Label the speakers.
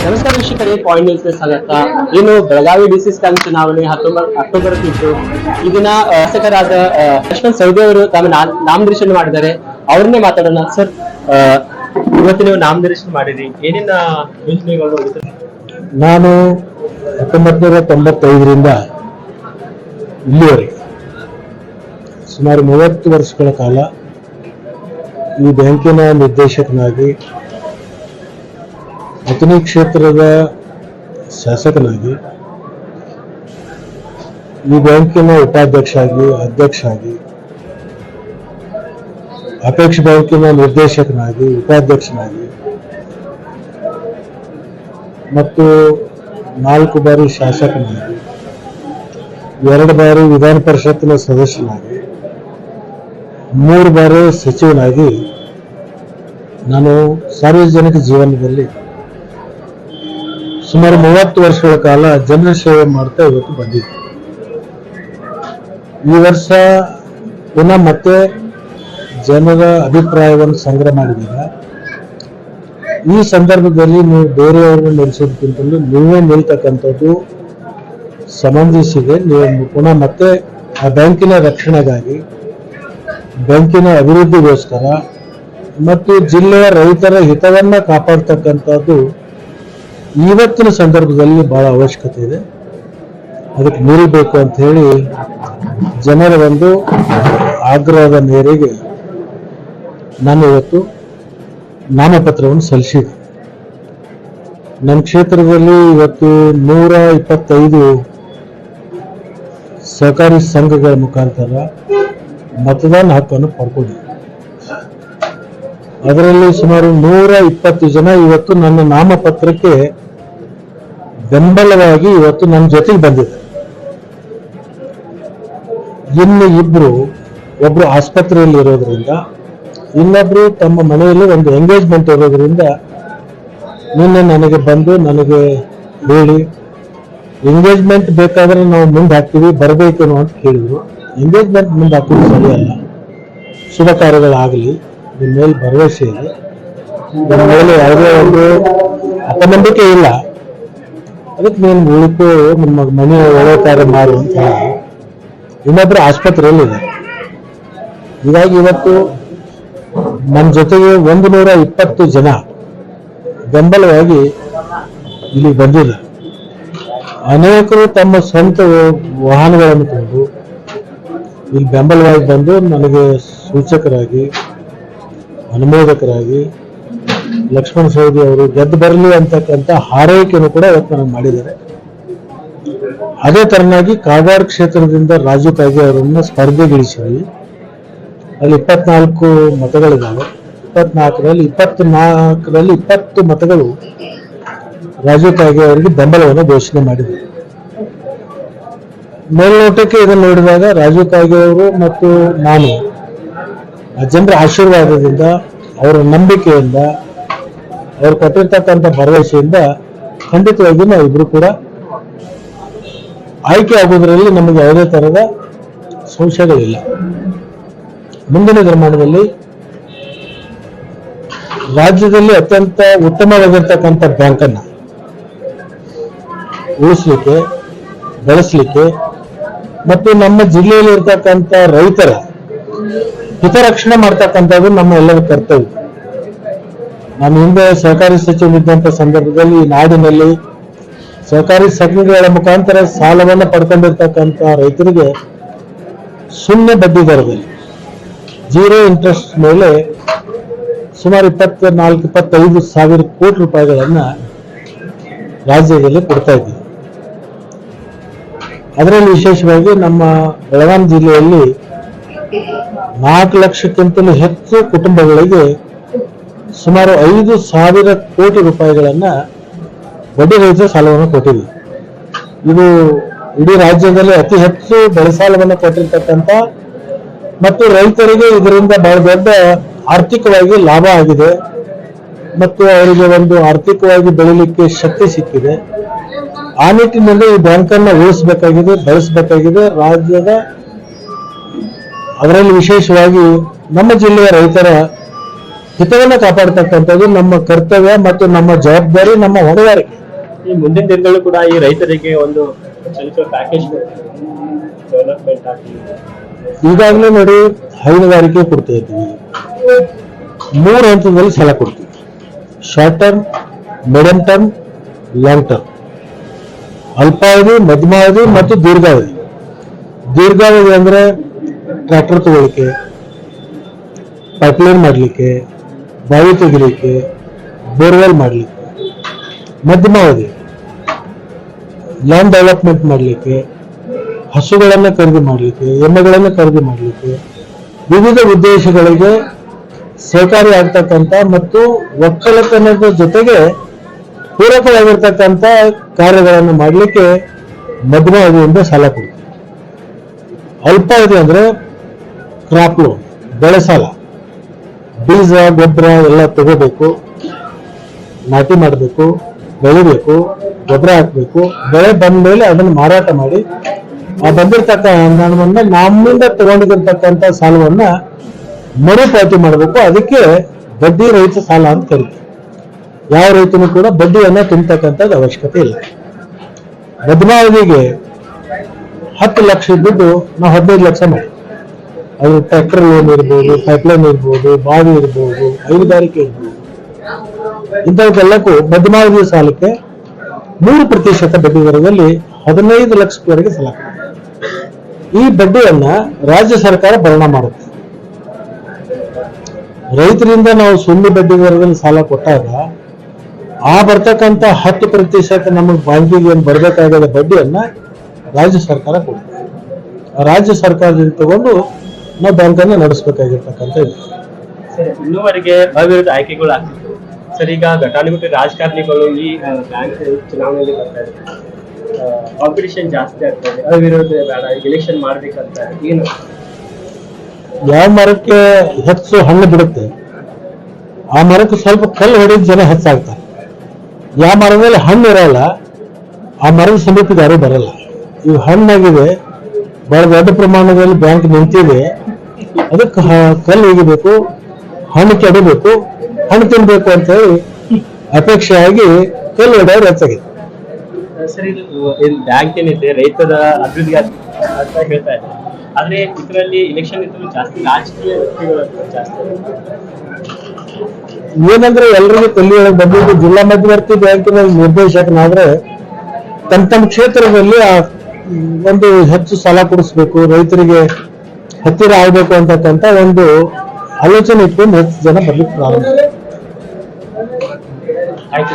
Speaker 1: ನಮಸ್ಕಾರ ವೀಕ್ಷಕರೇ ಪಾಯಿಂಟ್ ನ್ಯೂಸ್ಗೆ ಸ್ವಾಗತ. ಇನ್ನು ಬೆಳಗಾವಿ ಡಿಸಿ ಸ್ಟಾನ್ ಚುನಾವಣೆ ಹತ್ತೊಂಬತ್ ಅಕ್ಟೋಬರ್ ದಿನ ಆ, ಶಾಸಕರಾದ ಲಕ್ಷ್ಮಣ್ ಸವದಿ ಅವರು ತಮ್ಮ ನಾಮನಿರ್ದೇಶನ ಮಾಡಿದ್ದಾರೆ. ಅವ್ರನ್ನೇ ಮಾತಾಡೋಣ. ಸರ್ ಇವತ್ತು ನೀವು ನಾಮನಿರ್ದೇಶನ ಮಾಡಿರಿ ಏನೇನ ಯೋಜನೆಗಳು
Speaker 2: ನಾನು ಹತ್ತೊಂಬತ್ತು ನೂರ ತೊಂಬತ್ತೈದರಿಂದ ಇಲ್ಲಿವರೆಗೆ ಸುಮಾರು ಮೂವತ್ತು ವರ್ಷಗಳ ಕಾಲ ಈ ಬ್ಯಾಂಕಿನ ನಿರ್ದೇಶಕನಾಗಿ ಅಥಣಿ ಕ್ಷೇತ್ರದ ಶಾಸಕನಾಗಿ, ಈ ಬ್ಯಾಂಕಿನ ಉಪಾಧ್ಯಕ್ಷ ಆಗಿ ಅಧ್ಯಕ್ಷ ಆಗಿ ಅಪೇಕ್ಷ ಬ್ಯಾಂಕಿನ ನಿರ್ದೇಶಕನಾಗಿ, ಉಪಾಧ್ಯಕ್ಷನಾಗಿ, ಮತ್ತು ನಾಲ್ಕು ಬಾರಿ ಶಾಸಕನಾಗಿ, ಎರಡು ಬಾರಿ ವಿಧಾನ ಪರಿಷತ್ತಿನ ಸದಸ್ಯನಾಗಿ, ಮೂರು ಬಾರಿ ಸಚಿವನಾಗಿ ನಾನು ಸಾರ್ವಜನಿಕ ಜೀವನದಲ್ಲಿ ಸುಮಾರು ಮೂವತ್ತು ವರ್ಷಗಳ ಕಾಲ ಜನರ ಸೇವೆ ಮಾಡ್ತಾ ಇವತ್ತು ಬಂದಿದ್ದೆ ಈ ವರ್ಷ ಪುನಃ ಮತ್ತೆ ಜನರ ಅಭಿಪ್ರಾಯವನ್ನು ಸಂಗ್ರಹ ಮಾಡಿದಾಗ ಈ ಸಂದರ್ಭದಲ್ಲಿ ನೀವು ಬೇರೆಯವ್ರನ್ನ ನಿಲ್ಲಿಸೋದಕ್ಕಿಂತಲೂ ನೀವೇ ನಿಲ್ತಕ್ಕಂಥದ್ದು ಸಂಬಂಧಿಸಿದೆ ನೀವು ಪುನಃ ಮತ್ತೆ ಆ ಬ್ಯಾಂಕಿನ ರಕ್ಷಣೆಗಾಗಿ, ಬ್ಯಾಂಕಿನ ಅಭಿವೃದ್ಧಿಗೋಸ್ಕರ ಮತ್ತು ಜಿಲ್ಲೆಯ ರೈತರ ಹಿತವನ್ನು ಕಾಪಾಡ್ತಕ್ಕಂಥದ್ದು ಇವತ್ತಿನ ಸಂದರ್ಭದಲ್ಲಿ ಬಹಳ ಅವಶ್ಯಕತೆ ಇದೆ. ಅದಕ್ಕೆ ನಿಲ್ಲಬೇಕು ಅಂತ ಹೇಳಿ ಜನರ ಒಂದು ಆಗ್ರಹದ ಮೇರೆಗೆ ನಾನು ಇವತ್ತು ನಾಮಪತ್ರವನ್ನು ಸಲ್ಲಿಸಿದೆ. ನಮ್ಮ ಕ್ಷೇತ್ರದಲ್ಲಿ ಇವತ್ತು ನೂರ ಇಪ್ಪತ್ತೈದು ಸಹಕಾರಿ ಸಂಘಗಳ ಮುಖಾಂತರ ಮತದಾನ ಹಕ್ಕನ್ನು ಪಡ್ಕೊಂಡಿದೆ. ಅದರಲ್ಲಿ ಸುಮಾರು ನೂರ ಇಪ್ಪತ್ತು ಜನ ಇವತ್ತು ನನ್ನ ನಾಮಪತ್ರಕ್ಕೆ ಬೆಂಬಲವಾಗಿ ಇವತ್ತು ನನ್ನ ಜೊತೆಗೆ ಬಂದಿದೆ ಇನ್ನು ಇಬ್ರು, ಒಬ್ರು ಆಸ್ಪತ್ರೆಯಲ್ಲಿ ಇರೋದ್ರಿಂದ, ಇನ್ನೊಬ್ರು ತಮ್ಮ ಮನೆಯಲ್ಲಿ ಒಂದು ಎಂಗೇಜ್ಮೆಂಟ್ ಇರೋದ್ರಿಂದ ನಿನ್ನೆ ನನಗೆ ಬಂದು ನನಗೆ ಹೇಳಿ ಎಂಗೇಜ್ಮೆಂಟ್ ಬೇಕಾದ್ರೆ ನಾವು ಮುಂದೆ ಹಾಕ್ತೀವಿ ಬರಬೇಕೇನೋ ಅಂತ ಕೇಳಿದ್ರು ಎಂಗೇಜ್ಮೆಂಟ್ ಮುಂದೆ ಹಾಕೋದು ಸರಿಯಲ್ಲ. ಶುಭ ಕಾರ್ಯಗಳಾಗಲಿ. ನಿಮ್ಮ ಮೇಲೆ ಭರವಸೆ ಇದೆ. ನಿಮ್ಮ ಮೇಲೆ ಯಾವುದೇ ಒಂದು ಅಪನಂಬಿಕೆ ಇಲ್ಲ. ಅದಕ್ಕೆ ನೀನು ಉಳಿತು ನಿಮ್ಮ ಮನೆ ಒಳ್ಳೆ ಕಾರ್ಯ ಮಾಡು ಅಂತ ಹೇಳಿ ಇನ್ನೊಬ್ರು ಆಸ್ಪತ್ರೆಯಲ್ಲಿ ಇದೆ. ಹೀಗಾಗಿ ಇವತ್ತು ನಮ್ಮ ಜೊತೆಗೆ ಒಂದು ನೂರ ಇಪ್ಪತ್ತು ಜನ ಬೆಂಬಲವಾಗಿ ಇಲ್ಲಿ ಬಂದಿಲ್ಲ. ಅನೇಕರು ತಮ್ಮ ಸ್ವಂತ ವಾಹನಗಳನ್ನು ತಂದು ಇಲ್ಲಿ ಬೆಂಬಲವಾಗಿ ಬಂದು ನನಗೆ ಸೂಚಕರಾಗಿ ಅನುಮೋದಕರಾಗಿ ಲಕ್ಷ್ಮಣ ಸವದಿ ಅವರು ಗೆದ್ದು ಬರಲಿ ಅಂತಕ್ಕಂಥ ಹಾರೈಕೆಯನ್ನು ಕೂಡ ಇವತ್ತು ಮಾಡಿದ್ದಾರೆ. ಅದೇ ತರನಾಗಿ ಕಾಗವಾಡ ಕ್ಷೇತ್ರದಿಂದ ರಾಜು ಕಾಗೆ ಅವರನ್ನು ಸ್ಪರ್ಧೆಗಿಳಿಸಿದ್ವಿ. ಅಲ್ಲಿ ಇಪ್ಪತ್ನಾಲ್ಕು ಮತಗಳಿದ್ದಾವೆ. ಇಪ್ಪತ್ನಾಲ್ಕರಲ್ಲಿ ಇಪ್ಪತ್ನಾಲ್ಕರಲ್ಲಿ ಇಪ್ಪತ್ತು ಮತಗಳು ರಾಜು ಕಾಗೆ ಅವರಿಗೆ ಬೆಂಬಲವನ್ನು ಘೋಷಣೆ ಮಾಡಿದರು ಮೇಲ್ನೋಟಕ್ಕೆ ಇದನ್ನು ನೋಡಿದಾಗ ರಾಜು ಕಾಗೆ ಅವರು ಮತ್ತು ನಾನು ಜನರ ಆಶೀರ್ವಾದದಿಂದ, ಅವರ ನಂಬಿಕೆಯಿಂದ, ಅವರು ಕೊಟ್ಟಿರ್ತಕ್ಕಂಥ ಭರವಸೆಯಿಂದ ಖಂಡಿತವಾಗಿಯೂ ನಾವು ಇಬ್ರು ಕೂಡ ಆಯ್ಕೆ ಆಗೋದ್ರಲ್ಲಿ ನಮಗೆ ಯಾವುದೇ ತರಹದ ಸಂಶಯಗಳಿಲ್ಲ. ಮುಂದಿನ ನಿರ್ಮಾಣದಲ್ಲಿ ರಾಜ್ಯದಲ್ಲಿ ಅತ್ಯಂತ ಉತ್ತಮವಾಗಿರ್ತಕ್ಕಂಥ ಬ್ಯಾಂಕನ್ನ ಉಳಿಸ್ಲಿಕ್ಕೆ, ಬೆಳೆಸಲಿಕ್ಕೆ ಮತ್ತು ನಮ್ಮ ಜಿಲ್ಲೆಯಲ್ಲಿ ಇರ್ತಕ್ಕಂಥ ರೈತರ ಹಿತರಕ್ಷಣೆ ಮಾಡ್ತಕ್ಕಂಥದ್ದು ನಮ್ಮ ಎಲ್ಲರ ಕರ್ತವ್ಯ. ನಾನು ಹಿಂದೆ ಸಹಕಾರಿ ಸಚಿವರಿದ್ದಂಥ ಸಂದರ್ಭದಲ್ಲಿ ನಾಡಿನಲ್ಲಿ ಸಹಕಾರಿ ಸಂಘಗಳ ಮುಖಾಂತರ ಸಾಲವನ್ನು ಪಡ್ಕೊಂಡಿರ್ತಕ್ಕಂಥ ರೈತರಿಗೆ ಸುಮ್ಮನೆ ಬಡ್ಡಿ ದರದಲ್ಲಿ ಜೀರೋ ಇಂಟ್ರೆಸ್ಟ್ ಮೇಲೆ ಸುಮಾರು ಇಪ್ಪತ್ತ ನಾಲ್ಕು ಇಪ್ಪತ್ತೈದು ಸಾವಿರ ಕೋಟಿ ರೂಪಾಯಿಗಳನ್ನು ರಾಜ್ಯದಲ್ಲಿ ಕೊಡ್ತಾ ಇದ್ದೀವಿ. ಅದರಲ್ಲಿ ವಿಶೇಷವಾಗಿ ನಮ್ಮ ಬೆಳಗಾಂ ಜಿಲ್ಲೆಯಲ್ಲಿ ನಾಲ್ಕು ಲಕ್ಷಕ್ಕಿಂತಲೂ ಹೆಚ್ಚು ಕುಟುಂಬಗಳಿಗೆ ಸುಮಾರು ಐದು ಸಾವಿರ ಕೋಟಿ ರೂಪಾಯಿಗಳನ್ನ ಬಡ್ಡಿ ರಹಿತ ಸಾಲವನ್ನು ಕೊಟ್ಟಿದೆ. ಇದು ಇಡೀ ರಾಜ್ಯದಲ್ಲಿ ಅತಿ ಹೆಚ್ಚು ಬೆಳೆ ಸಾಲವನ್ನು ಕೊಟ್ಟಿರ್ತಕ್ಕಂಥ ಮತ್ತು ರೈತರಿಗೆ ಇದರಿಂದ ಬಹಳ ದೊಡ್ಡ ಆರ್ಥಿಕವಾಗಿ ಲಾಭ ಆಗಿದೆ ಮತ್ತು ಅವರಿಗೆ ಒಂದು ಆರ್ಥಿಕವಾಗಿ ಬೆಳಿಲಿಕ್ಕೆ ಶಕ್ತಿ ಸಿಕ್ಕಿದೆ. ಆ ನಿಟ್ಟಿನಲ್ಲಿ ಈ ಬ್ಯಾಂಕನ್ನು ಉಳಿಸಬೇಕಾಗಿದೆ, ಬಳಸಬೇಕಾಗಿದೆ. ರಾಜ್ಯದ ಅದರಲ್ಲಿ ವಿಶೇಷವಾಗಿ ನಮ್ಮ ಜಿಲ್ಲೆಯ ರೈತರ ಹಿತವನ್ನು ಕಾಪಾಡತಕ್ಕಂಥದ್ದು ನಮ್ಮ ಕರ್ತವ್ಯ ಮತ್ತು ನಮ್ಮ ಜವಾಬ್ದಾರಿ ನಮ್ಮ ಹೊಣೆಗಾರಿಕೆ.
Speaker 1: ಈ ಮುಂದಿನ ದಿನಗಳು ಕೂಡ ಈ ರೈತರಿಗೆ ಒಂದು ಪ್ಯಾಕೇಜ್
Speaker 2: ಈಗಾಗಲೇ ನೋಡಿ ಹೈನುಗಾರಿಕೆ ಕೊಡ್ತಾ ಇದ್ದೀವಿ. ಮೂರು ಹಂತದಲ್ಲಿ ಸಾಲ ಕೊಡ್ತೀವಿ. Short term medium term long term ಅಲ್ಪಾವಧಿ ಮಧ್ಯಮಾವಧಿ ಮತ್ತು ದೀರ್ಘಾವಧಿ. ದೀರ್ಘಾವಧಿ ಅಂದ್ರೆ ಟ್ರ್ಯಾಕ್ಟರ್ ತಗೊಳ್ಳಿಕ್ಕೆ ಪೈಪ್ಲೈನ್ ಮಾಡಲಿಕ್ಕೆ, ಬಾವಿ ತೆಗಿಲಿಕ್ಕೆ ಬೋರ್ವೆಲ್ ಮಾಡಲಿಕ್ಕೆ, ಮಧ್ಯಮ ಅವಧಿ ಲ್ಯಾಂಡ್ ಡೆವಲಪ್ಮೆಂಟ್ ಮಾಡಲಿಕ್ಕೆ, ಹಸುಗಳನ್ನು ಖರೀದಿ ಮಾಡಲಿಕ್ಕೆ, ಎಮ್ಮೆಗಳನ್ನು ಖರೀದಿ ಮಾಡಲಿಕ್ಕೆ, ವಿವಿಧ ಉದ್ದೇಶಗಳಿಗೆ ಸಹಕಾರಿ ಆಗ್ತಕ್ಕಂಥ ಮತ್ತು ಒಕ್ಕಲತನದ ಜೊತೆಗೆ ಪೂರಕವಾಗಿರ್ತಕ್ಕಂಥ ಕಾರ್ಯಗಳನ್ನು ಮಾಡಲಿಕ್ಕೆ ಮಧ್ಯಮಾವಧಿಯಿಂದ ಸಾಲ ಕೊಡ್ತೀವಿ. ಅಲ್ಪಾವಧಿ ಅಂದ್ರೆ ಕ್ರಾಪ್ ಲೋನ್ ಬೆಳೆ ಸಾಲ ಬೀಜ, ಗೊಬ್ಬರ ಎಲ್ಲ ತಗೋಬೇಕು. ನಾಟಿ ಮಾಡಬೇಕು, ಬೆಳಿಬೇಕು, ಗೊಬ್ಬರ ಹಾಕಬೇಕು. ಬೆಳೆ ಬಂದ ಮೇಲೆ ಅದನ್ನು ಮಾರಾಟ ಮಾಡಿ, ಆ ಬಂದಿರತಕ್ಕ ಹಣವನ್ನ ನಮ್ಮಿಂದ ತಗೊಂಡಿರ್ತಕ್ಕಂಥ ಸಾಲವನ್ನ ಮರುಪಾವತಿ ಮಾಡಬೇಕು. ಅದಕ್ಕೆ ಬಡ್ಡಿ ರಹಿತ ಸಾಲ ಅಂತ ಕರಿತೀವಿ ಯಾವ ರೈತನು ಕೂಡ ಬಡ್ಡಿಯನ್ನ ತುಂಬತಕ್ಕಂಥದ್ದು ಅವಶ್ಯಕತೆ ಇಲ್ಲ. ಮಧ್ಯಮಾವಧಿಗೆ ಹತ್ತು ಲಕ್ಷ ದುಡ್ಡು ನಾವು ಹದಿನೈದು ಲಕ್ಷ ಮಾಡಿ ಅದು ಟ್ರ್ಯಾಕ್ಟರ್ ಲೋನ್ ಇರ್ಬೋದು ಪೈಪ್ಲೈನ್ ಇರ್ಬೋದು, ಬಾವಿ ಇರ್ಬೋದು, ಹೈನುಗಾರಿಕೆ ಇರ್ಬೋದು. ಇಂಥವಕ್ಕೆಲ್ಲಕ್ಕೂ ಮಧ್ಯಮಾವಧಿ ಸಾಲಕ್ಕೆ ಮೂರು ಪ್ರತಿಶತ ಬಡ್ಡಿ ದರದಲ್ಲಿ ಹದಿನೈದು ಲಕ್ಷದವರೆಗೆ ಸಾಲ. ಈ ಬಡ್ಡಿಯನ್ನ ರಾಜ್ಯ ಸರ್ಕಾರ ಭರಣ ಮಾಡುತ್ತೆ. ರೈತರಿಂದ ನಾವು ಸುಳ್ಳು ಬಡ್ಡಿ ದರದಲ್ಲಿ ಸಾಲ ಕೊಟ್ಟಾಗ ಆ ಬರ್ತಕ್ಕಂಥ ಹತ್ತು ಪ್ರತಿಶತ ನಮಗೆ ಬ್ಯಾಂಕಿಗೆ ಏನು ಬರಬೇಕಾಗದ ಬಡ್ಡಿಯನ್ನ ರಾಜ್ಯ ಸರ್ಕಾರ ಕೊಡುತ್ತೆ. ರಾಜ್ಯ ಸರ್ಕಾರದಿಂದ ತಗೊಂಡು ನಾವು ಬ್ಯಾಂಕನ್ನು ನಡೆಸಬೇಕಾಗಿರ್ತಕ್ಕಂಥ ಇದೆ.
Speaker 1: ಸರ್ ಇನ್ನೂವರೆಗೆ ಅವಿರುದ್ಧ ಆಯ್ಕೆಗಳು ಆಗ್ತಿತ್ತು. ಸರ್ ಈಗ ಘಟಾನುಘಟಿ ರಾಜಕಾರಣಿಗಳು ಈ ಬ್ಯಾಂಕ್ ಚುನಾವಣೆಯಲ್ಲಿ ಬರ್ತಾ ಇದ್ದಾರೆ. ಕಾಂಪಿಟಿಷನ್ ಜಾಸ್ತಿ ಆಗ್ತಾ ಇದೆ. ಅವಿರೋಧ ಬೇಡ ಎಲೆಕ್ಷನ್ ಮಾಡ್ಬೇಕಂತ ಏನು?
Speaker 2: ಯಾವ ಮರಕ್ಕೆ ಹೆಚ್ಚು ಹಣ್ಣು ಬಿಡುತ್ತೆ ಆ ಮರಕ್ಕೆ ಸ್ವಲ್ಪ ಕಲ್ಲು ಹೊಡೆದ ಜನ ಹೆಚ್ಚಾಗ್ತಾರೆ. ಯಾವ ಮರದಲ್ಲಿ ಹಣ್ಣು ಇರಲ್ಲ ಆ ಮರದ ಸಮೀಪದ ಯಾರೂ ಬರಲ್ಲ. ಇವು ಹಣ್ಣಾಗಿದೆ ಬಹಳ ದೊಡ್ಡ ಪ್ರಮಾಣದಲ್ಲಿ ಬ್ಯಾಂಕ್ ನಿಂತಿದೆ. ಅದಕ್ಕೆ ಕಲ್ಲು ಒಗಿಬೇಕು ಹಣ್ಣು ಕೆಡಬೇಕು ಹಣ್ಣು ತಿನ್ಬೇಕು ಅಂತ ಹೇಳಿ ಅಪೇಕ್ಷೆಯಾಗಿ ಕಲ್ಲು ಹೊಡೆಯೋ ಹೆಚ್ಚಾಗಿದೆ
Speaker 1: ಸರ್ ಬ್ಯಾಂಕ್ ಏನಿದೆ ರೈತರ ಅಭಿವೃದ್ಧಿ ಅಂತ ಹೇಳ್ತಾ ಇದ್ದಾರೆ. ಆದ್ರೆ ಇದರಲ್ಲಿ ಇಲೆಕ್ಷನ್ ಇದ್ರೂ ಜಾಸ್ತಿ ರಾಜಕೀಯ ವ್ಯಕ್ತಿಗಳು ಜಾಸ್ತಿ
Speaker 2: ಏನಂದ್ರೆ ಎಲ್ರಿಗೂ ಕಲ್ಲಿಯೊಳಗೆ ಬಂದಿದ್ದು ಜಿಲ್ಲಾ ಮಧ್ಯವರ್ತಿ ಬ್ಯಾಂಕಿನ ನಿರ್ದೇಶಕನಾದ್ರೆ ತಮ್ಮ ತಮ್ಮ ಕ್ಷೇತ್ರದಲ್ಲಿ ಒಂದು ಹೆಚ್ಚು ಸಾಲ ಕೊಡಿಸ್ಬೇಕು ರೈತರಿಗೆ ಹತ್ತಿರ ಆಗಬೇಕು ಅಂತಕ್ಕಂಥ ಒಂದು ಆಲೋಚನೆ ಇಟ್ಕೊಂಡು ಹೆಚ್ಚು ಜನ ಬರ್ಲಿಕ್ಕೆ ಪ್ರಾರಂಭ.
Speaker 1: ಆಯ್ತು